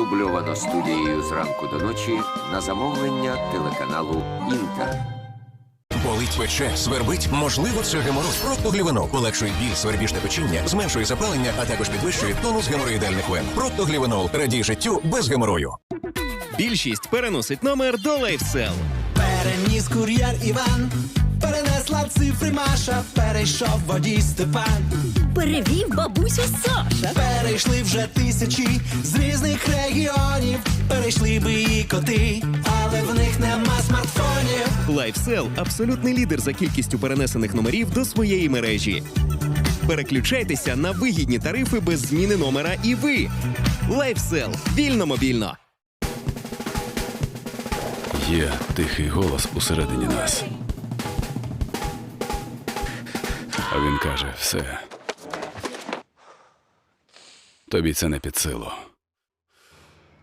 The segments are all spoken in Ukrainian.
Дубльовано студією зранку до ночі на замовлення телеканалу Інтер. Болить пече, свербить, можливо, це геморроз. Проктоглівенол полегшує біль, свербіжне печіння, зменшує запалення, а також підвищує тонус геморроїдальних вен. Проктоглівенол радій життю без геморою. Більшість переносить номер до LifeSell. Переніс кур'єр Іван, перенесла цифри Маша, перейшов водій Степан. Перевів бабусю Саша. Перейшли вже тисячі з різних регіонів. Перейшли би і коти, але в них нема смартфонів. LifeSell – абсолютний лідер за кількістю перенесених номерів до своєї мережі. Переключайтеся на вигідні тарифи без зміни номера і ви. LifeSell – вільно мобільно. Є тихий голос усередині нас. А він каже: все. Тобі це не під силу.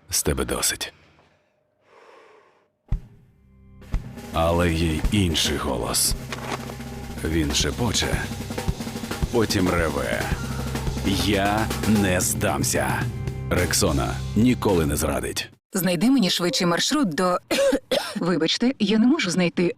З тебе досить. Але є інший голос. Він шепоче, потім реве. Я не здамся. Рексона ніколи не зрадить. Знайди мені швидший маршрут до. Вибачте, я не можу знайти.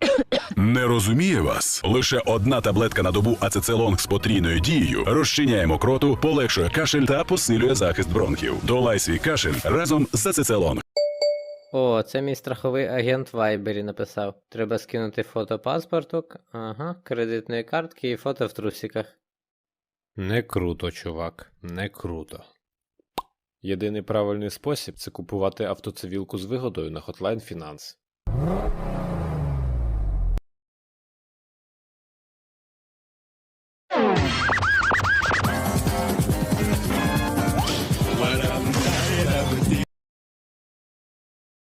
Не розуміє вас. Лише одна таблетка на добу ацецелонг з потрійною дією розчиняє мокроту, полегшує кашель та посилює захист бронхів. Долай свій кашель разом з ацецелонг. О, це мій страховий агент Вайбері написав. Треба скинути фото паспорту, ага, кредитної картки і фото в трусиках. Не круто, чувак, не круто. Єдиний правильний спосіб це купувати автоцивілку з вигодою на Hotline Finance.